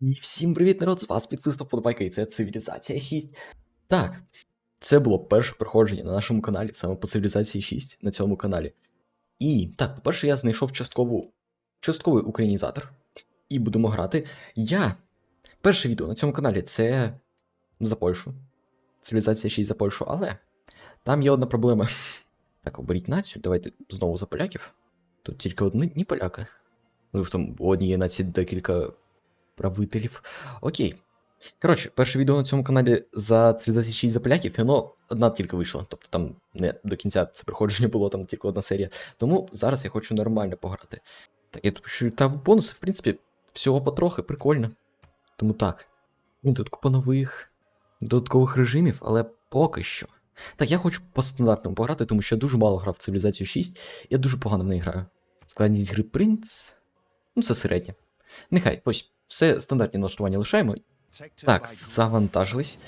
І всім привіт, народ! З вас підписано подобайка, і це цивілізація 6. Так, це було перше проходження на нашому каналі, саме по цивілізації 6 на цьому каналі. І так, по-перше, я знайшов часткову, частковий українізатор. І будемо грати. Я. Перше відео на цьому каналі це за Польщу. Цивілізація 6 за Польщу, але там є одна проблема. Так, оберіть націю, давайте знову за поляків. Тут тільки одні ні поляки. Ну, там у однієї нації декілька правителів. Окей. Коротше, перше відео на цьому каналі за цивілізацію 6 за поляків, і воно одна тільки вийшла. Тобто там не до кінця це проходження було, там тільки одна серія. Тому зараз я хочу нормально пограти. Так, я тут та бонуси, в принципі, всього потрохи, прикольно. Тому так. Він тут купа нових додаткових режимів, але поки що. Так, я хочу по стандартному пограти, тому що я дуже мало грав в цивілізацію 6, я дуже погано в неї граю. Складність гри принц. Ну, це середнє. Нехай, ось, все стандартні налаштування лишаємо. Так, завантажились.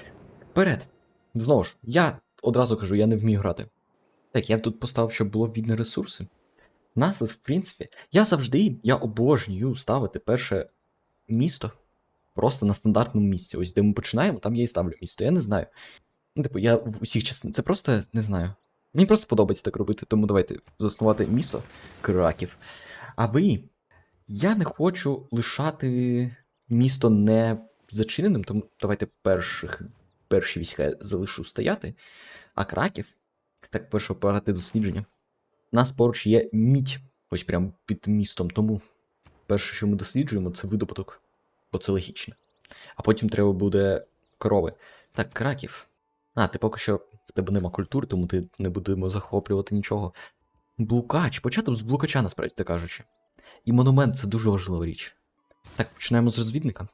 Вперед. Знову ж, я одразу кажу, я не вмію грати. Так, я тут поставив, щоб було видно ресурси. Наслід, в принципі, я завжди, я обожнюю ставити перше місто просто на стандартному місці. Ось де ми починаємо, там я і ставлю місто. Я не знаю. Ну, типу, я в усіх частинах. Це просто не знаю. Мені просто подобається так робити, тому давайте заснувати місто Краків. А ви. Я не хочу лишати місто не зачиненим, тому давайте перших, перші війська залишу стояти. А Краків, так перше операти дослідження. У нас поруч є мідь, ось прямо під містом, тому перше, що ми досліджуємо, це видобуток, бо це логічно. А потім треба буде корови. Так, Краків. А, ти поки що в тебе нема культури, тому ти не будемо захоплювати нічого. Блукач, початок з блукача, насправді так кажучи. І монумент це дуже важлива річ. Так, починаємо з розвідника.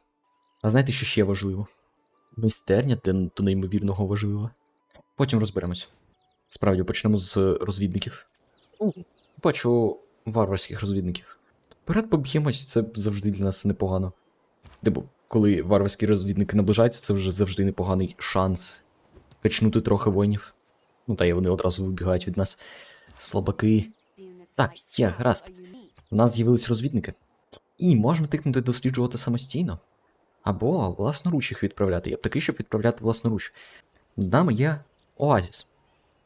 А знаєте, що ще важливо? Майстерня до неймовірного важлива. Потім розберемось. Справді, почнемо з розвідників. Бачу варварських розвідників. Вперед поб'ємось, це завжди для нас непогано. Типу, коли варварські розвідники наближаються, це вже завжди непоганий шанс качнути трохи воїнів. Ну та й вони одразу вибігають від нас. Слабаки. Так, є, гаразд. У нас з'явились розвідники. І можна тикнути досліджувати самостійно. Або власноруч їх відправляти. Я б такий, щоб відправляти власноруч. Нами є Оазіс,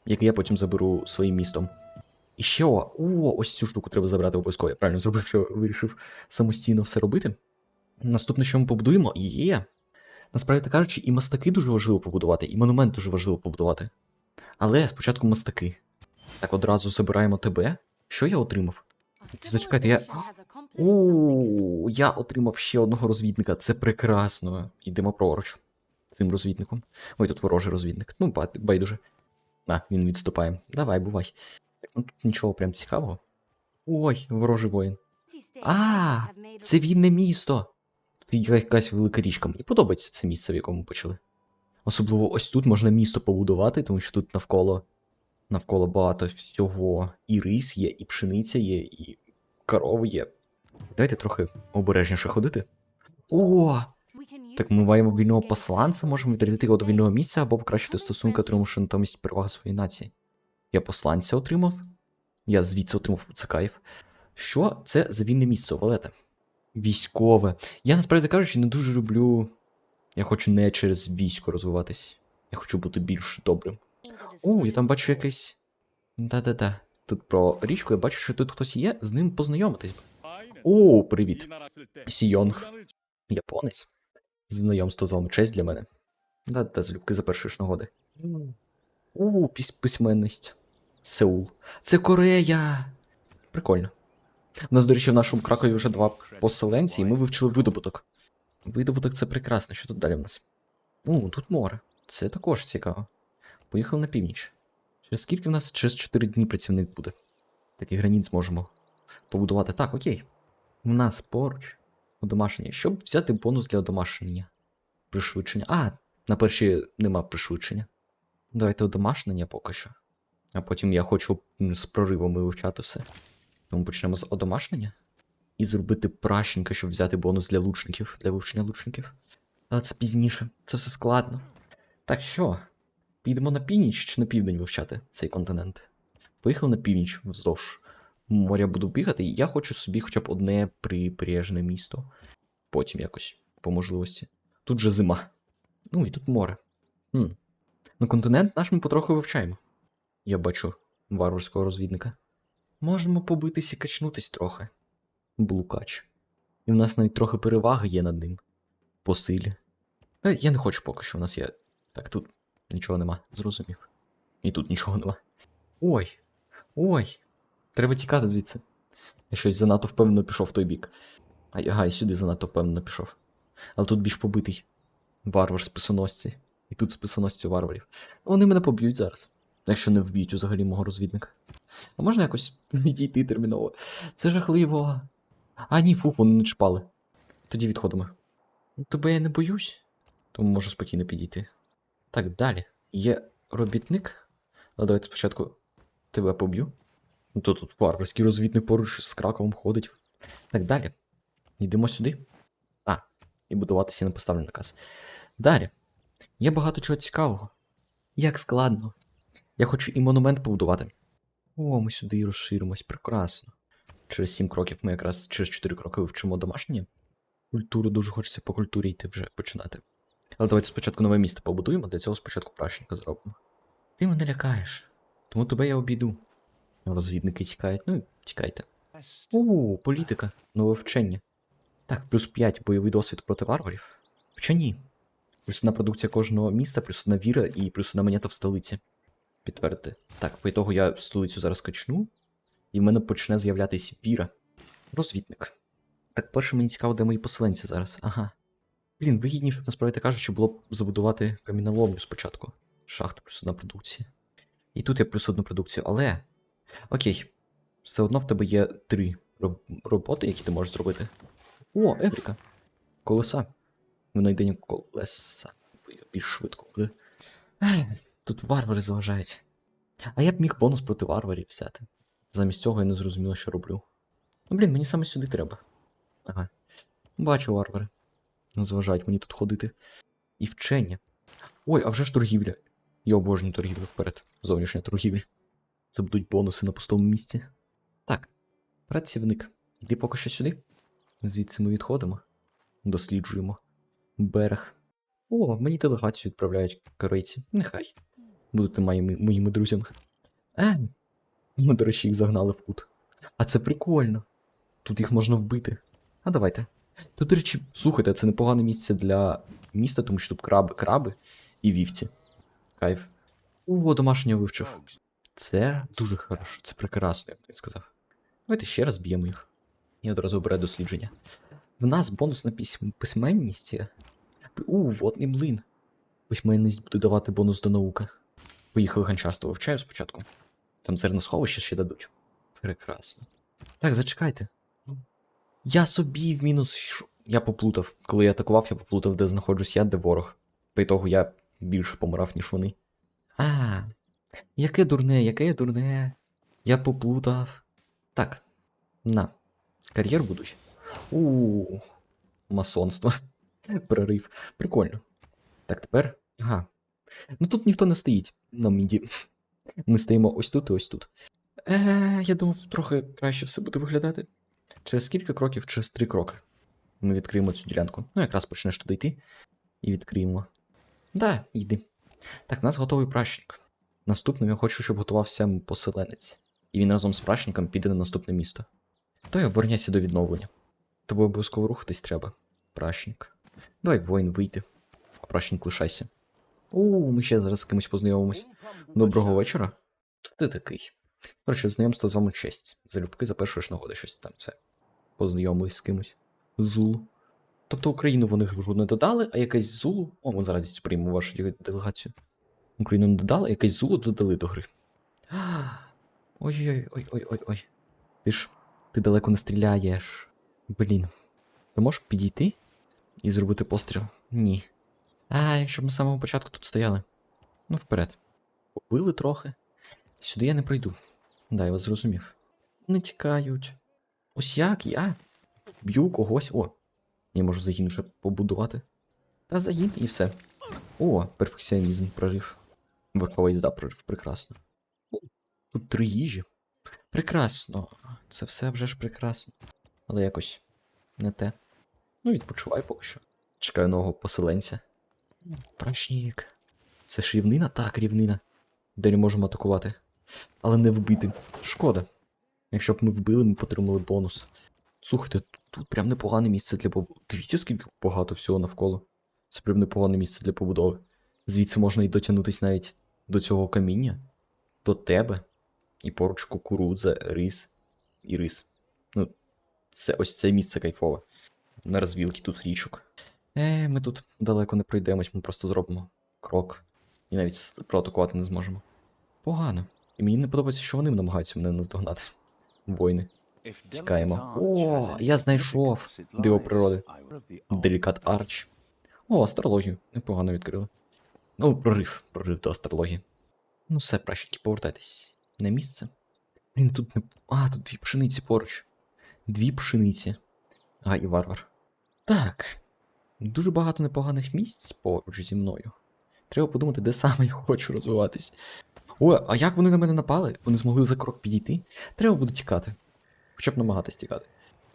який я потім заберу своїм містом. І ще о, о, ось цю штуку треба забрати обов'язково. Я правильно зробив, що вирішив самостійно все робити. Наступне, що ми побудуємо, є. Насправді кажучи, і мастаки дуже важливо побудувати, і монумент дуже важливо побудувати. Але спочатку мастаки. Так, одразу забираємо тебе. Що я отримав? Зачекайте, я- У, я отримав ще одного розвідника. Це прекрасно. Йдемо праворуч. Цим розвідником. Ой, тут ворожий розвідник. Ну, байдуже. А, він відступає. Давай, бувай. Так, ну тут нічого прям цікавого. Ой, ворожий воїн. А, Це вільне місто. Тут якась велика річка. Мені подобається це місце, в якому почали. Особливо ось тут можна місто побудувати, тому що тут навколо навколо багато всього. І рис є, і пшениця є, і корови є. Давайте трохи обережніше ходити. О! Так ми маємо вільного посланця, можемо відрядити його до вільного місця або покращити стосунки, отримавши натомість перевагу своєї нації. Я посланця отримав. Я звідси отримав це кайф. Що це за вільне місце, Валета? Військове. Я насправді кажучи, не дуже люблю. Я хочу не через військо розвиватись. Я хочу бути більш добрим. О, я там бачу якийсь. Да-да-да. Тут про річку я бачу, що тут хтось є, з ним познайомитись. О, привіт. Сійонг. Японець. Знайомство з вами честь для мене. Да-да, залюбки за першої ж нагоди. О, піс письменність. Сеул. Це Корея. Прикольно. У нас, до речі, в нашому Кракові вже два поселенці, і ми вивчили видобуток. Видобуток це прекрасно. Що тут далі в нас? О, тут море. Це також цікаво. Поїхали на північ. Через скільки в нас? Через 4 дні працівник буде. Такий граніт зможемо побудувати. Так, окей. У нас поруч одомашнення. Щоб взяти бонус для одомашнення. Пришвидшення. А, на перші нема пришвидшення. Давайте одомашнення поки що. А потім я хочу з проривами вивчати все. Тому почнемо з одомашнення. І зробити пращенка, щоб взяти бонус для лучників, для вивчення лучників. Але це пізніше, це все складно. Так що, підемо на північ чи на південь вивчати цей континент? Поїхали на північ вздовж моря буду бігати, і я хочу собі хоча б одне прибережне місто. Потім якось по можливості. Тут же зима. Ну і тут море. Хм. Ну, континент наш ми потроху вивчаємо. Я бачу варварського розвідника. Можемо побитись і качнутись трохи. Блукач. І в нас навіть трохи переваги є над ним. По силі. Та я не хочу поки що, у нас є. Так, тут нічого нема, зрозумів. І тут нічого нема. Ой. Ой. Треба тікати звідси. Я щось занадто впевнено пішов в той бік. Ай, ага, і сюди занадто впевнено пішов. Але тут більш побитий. Варвар списоносці. І тут списоносці варварів. Вони мене поб'ють зараз. Якщо не вб'ють взагалі мого розвідника. А можна якось відійти терміново? Це жахливо. А, ні, фух, вони не чіпали. Тоді відходимо. Тебе я не боюсь, тому можу спокійно підійти. Так, далі. Є робітник. Але давайте спочатку тебе поб'ю. Ну то тут варварський розвідник поруч з Краковом ходить. Так, далі. Йдемо сюди. А, і будуватися не поставлю наказ. Далі. Є багато чого цікавого. Як складно. Я хочу і монумент побудувати. О, ми сюди і розширимось, прекрасно. Через 7 кроків ми якраз через 4 кроки вивчимо домашнє. Культуру дуже хочеться по культурі йти вже починати. Але давайте спочатку нове місто побудуємо, для цього спочатку пращенка зробимо. Ти мене лякаєш, тому тебе я обійду. Розвідники тікають, ну тікайте. У, політика, нове вчення. Так, плюс 5 бойовий досвід проти варварів. Вчені. Плюс одна продукція кожного міста, плюс одна віра і плюс одна монета в столиці. Підтвердити. Так, по ітогу я столицю зараз качну, і в мене почне з'являтися віра. Розвідник. Так, перше мені цікаво, де мої поселенці зараз. Ага. Блін, вигідніше, насправді кажучи, було б забудувати каміноломню спочатку. Шахта плюс одна продукція. І тут я плюс одну продукцію, але. Окей. Все одно в тебе є три роб- роботи, які ти можеш зробити. О, Евріка. Колеса. Винайдення колеса. Більш швидко буде. Тут варвари заважають. А я б міг бонус проти варварів взяти. Замість цього я не зрозуміло, що роблю. Ну, блін, мені саме сюди треба. Ага. Бачу варвари. Не заважають мені тут ходити. І вчення. Ой, а вже ж торгівля. Я обожнюю торгівлю вперед. Зовнішня торгівля. Це будуть бонуси на пустому місці. Так. Працівник. Йди поки що сюди. Звідси ми відходимо. Досліджуємо. Берег. О, мені делегацію відправляють корейці. Нехай. Будете моїми, моїми друзями. Е. Ми, до речі, їх загнали в кут. А це прикольно. Тут їх можна вбити. А давайте. Тут, до речі, слухайте, це непогане місце для міста, тому що тут краби, краби і вівці. Кайф. О, домашнє вивчив. Це дуже хорошо, це прекрасно, я б так сказав. Давайте ще раз б'ємо їх. І одразу обере дослідження. В нас бонус на письм... письменність. У, водний блин. Письменність буде давати бонус до науки. Поїхали гончарство вивчаю спочатку. Там зерносховище ще дадуть. Прекрасно. Так, зачекайте. Я собі в мінус. Я поплутав. Коли я атакував, я поплутав, де знаходжусь я, де ворог. По ітогу я більше помирав, ніж вони. А, яке дурне, яке дурне. Я поплутав. Так. На. Кар'єр будуть. У масонство. Прорив. Прикольно. Так, тепер. Ага. Ну тут ніхто не стоїть на міді. Ми стоїмо ось тут і ось тут. Е, я думав, трохи краще все буде виглядати. Через кілька кроків, через три кроки. Ми відкриємо цю ділянку. Ну, якраз почнеш туди йти. І відкриємо. Да, йди. Так, у нас готовий пращник. Наступним я хочу, щоб готувався поселенець. І він разом з пращником піде на наступне місто. То й обороняйся до відновлення. Тобі обов'язково рухатись треба. Пращник. Давай воїн вийти. А пращник лишайся. У, ми ще зараз з кимось познайомимось. Доброго вечора. Хто ти такий? Коротше, знайомство з вами честь. Залюбки за нагоди щось там все. Познайомились з кимось. Зулу. Тобто Україну вони в гру не додали, а якесь Зулу. О, ми зараз приймемо вашу делегацію. Україну не додали, а якесь Зулу додали до гри. Ой-ой-ой-ой-ой-ой. Ти ж ти далеко не стріляєш. Блін. Ти можеш підійти і зробити постріл? Ні. А, якщо б ми з самого початку тут стояли. Ну, вперед. Побили трохи. Сюди я не прийду. Да, я вас зрозумів. Не тікають. Ось як я вб'ю когось. О, я можу загін вже побудувати. Та загін і все. О, перфекціонізм прорив. Верхова їзда прорив, прекрасно. Тут три їжі. Прекрасно. Це все вже ж прекрасно. Але якось не те. Ну, відпочивай поки що. Чекаю нового поселенця. Прачнік. Це ж рівнина? Так, рівнина. Де не можемо атакувати. Але не вбити. Шкода. Якщо б ми вбили, ми б отримали бонус. Слухайте, тут, тут прям непогане місце для побудови. Дивіться, скільки багато всього навколо. Це прям непогане місце для побудови. Звідси можна і дотягнутися навіть до цього каміння, до тебе, і поруч кукурудза, рис і рис. Ну, це ось це місце кайфове. На розвілки тут річок. Е, ми тут далеко не пройдемось, ми просто зробимо крок. І навіть проатакувати не зможемо. Погано. І мені не подобається, що вони намагаються мене наздогнати. Воїни. Тікаємо. О, я знайшов Диво природи. Делікат Арч. О, астрологію. Непогано відкрили. Ну, прорив, прорив до астрології. Ну все, пращики, повертайтесь на місце. Блін, тут не. А, тут дві пшениці поруч. Дві пшениці. А, і варвар. Так. Дуже багато непоганих місць поруч зі мною. Треба подумати, де саме я хочу розвиватись. О, а як вони на мене напали? Вони змогли за крок підійти? Треба буде тікати. Хоча б намагатись тікати.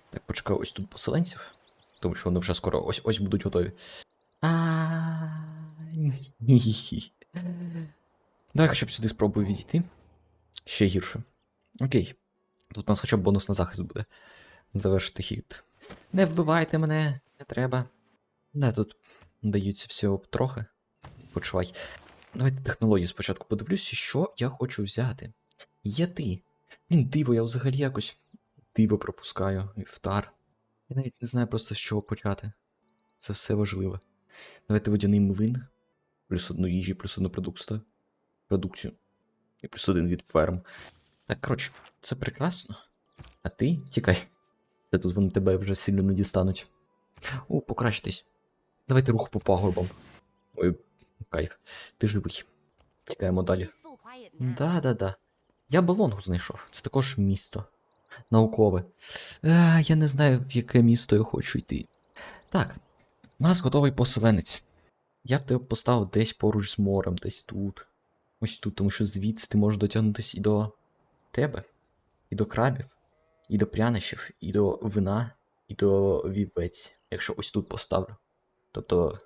Так, почекаю ось тут поселенців. Тому що вони вже скоро ось ось будуть готові. А. Давай хоча б сюди спробую відійти. Ще гірше. Окей. Тут у нас хоча б бонус на захист буде. Завершити хід. Не вбивайте мене, не треба. Да, тут даються всього трохи. Почувай. Давайте технології спочатку подивлюся, що я хочу взяти. Є ти. Він диво, я взагалі якось диво пропускаю. Івтар. Я навіть не знаю просто з чого почати. Це все важливе. Давайте водяний млин. Плюс одну їжі, плюс одну продукцію. продукцію. І плюс один від ферм. Так, коротше, це прекрасно. А ти тікай. Це тут вони тебе вже сильно не дістануть. О, покращитись. Давайте рух по пагорбам. Ой, кайф. Ти живий. Тікаємо далі. Да, да, да. Я балонгу знайшов. Це також місто. Наукове. А, я не знаю, в яке місто я хочу йти. Так, у нас готовий поселенець. Я б тебе поставив десь поруч з морем, десь тут. Ось тут, тому що звідси ти можеш дотягнутися і до тебе, і до крабів, і до прянощів, і до вина, і до вівець, якщо ось тут поставлю. Тобто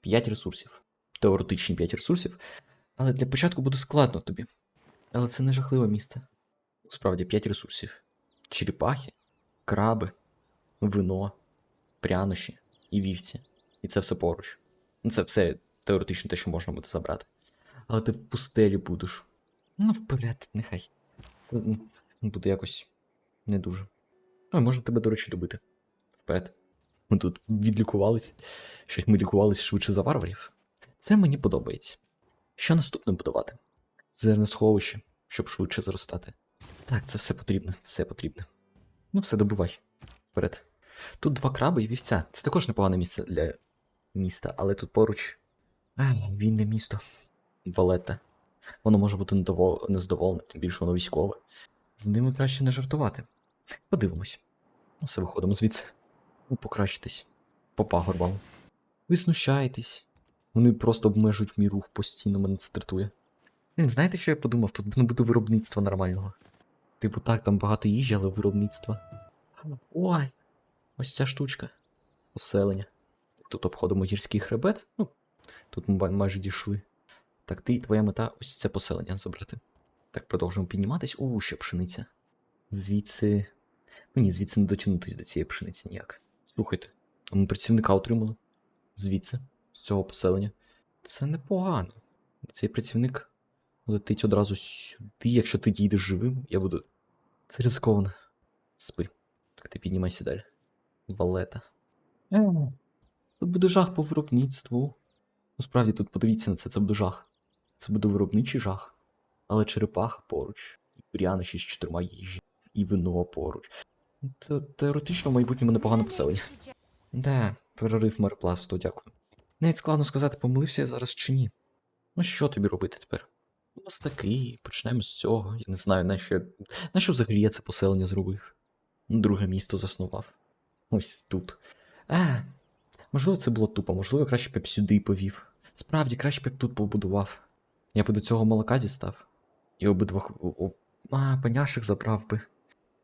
5 ресурсів. Теоретичні 5 ресурсів. Але для початку буде складно тобі. Але це не жахливе місце. Справді 5 ресурсів: черепахи, краби, вино, прянощі і вівці. І це все поруч. Ну, це все теоретично те, що можна буде забрати. Але ти в пустелі будеш. Ну, вперед, нехай. Це буде якось не дуже. Ну, можна тебе, до речі, любити. Вперед. Ми тут відлікувались. Щось ми лікувались швидше за варварів. Це мені подобається. Що наступне будувати? Зерносховище, щоб швидше зростати. Так, це все потрібно, все потрібно. Ну, все добувай. Вперед. Тут два краби і вівця. Це також непогане місце для міста, але тут поруч. Ай, вільне місто. Валета. Воно може бути незадоволене, тим більше воно військове. З ними краще не жартувати. Подивимось. Ну, Все виходимо звідси. Ну, покращитись. По пагорбам. Ви знущаєтесь. Вони просто обмежують мій рух постійно, мене це дратує. Знаєте, що я подумав? Тут не буде виробництва нормального. Типу так, там багато їжі, але виробництва. Ой! Ось ця штучка. Поселення. Тут обходимо гірський хребет. Ну, тут ми майже дійшли. Так, ти і твоя мета ось це поселення забрати. Так, продовжуємо підніматись. У, ще пшениця. Звідси. Ну ні, звідси не дотягнутись до цієї пшениці ніяк. Слухайте, ми працівника отримали. Звідси, з цього поселення. Це непогано. Цей працівник летить одразу сюди. Якщо ти дійдеш живим, я буду. Це ризиковано. Спи. Так ти піднімайся далі. Валета. Тут буде жах по виробництву. Ну, справді, тут подивіться на це, це буде жах. Це буде виробничий жах. Але черепаха поруч, і прянощі з чотирма їжі, і вино поруч. Це теоретично в майбутньому непогане поселення. Да, перерив мореплавство, дякую. Навіть складно сказати, помилився я зараз чи ні. Ну що тобі робити тепер? Нас такий, почнемо з цього. Я не знаю, на що, на що взагалі я це поселення зробив. Друге місто заснував. Ось тут. А, можливо, це було тупо, можливо, краще б я б сюди повів. Справді, краще б я б тут побудував. Я би до цього молока дістав. І обидвох. А, паняшек забрав би.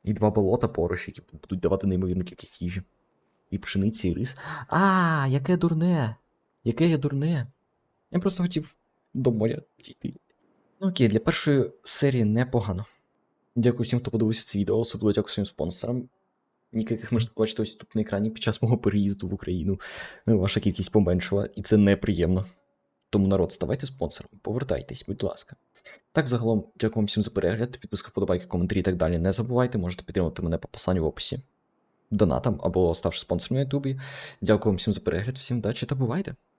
І два болота поруч, які будуть давати неймовірну кількість їжі. і пшениці, і рис. А, яке дурне! Яке я дурне! Я просто хотів до моря дійти. Ну окей, для першої серії непогано. Дякую всім, хто подивився це відео, особливо дякую своїм спонсорам. Яких можете побачити ось тут на екрані під час мого переїзду в Україну. Ну, Ваша кількість поменшила, і це неприємно. Тому народ, ставайте спонсором, повертайтесь, будь ласка. Так, загалом, дякую вам всім за перегляд, підписка, вподобайки, коментарі і так далі. Не забувайте, можете підтримати мене по посиланню в описі. Донатом або ставши спонсором на Ютубі. Дякую вам всім за перегляд, всім удачі та бувайте!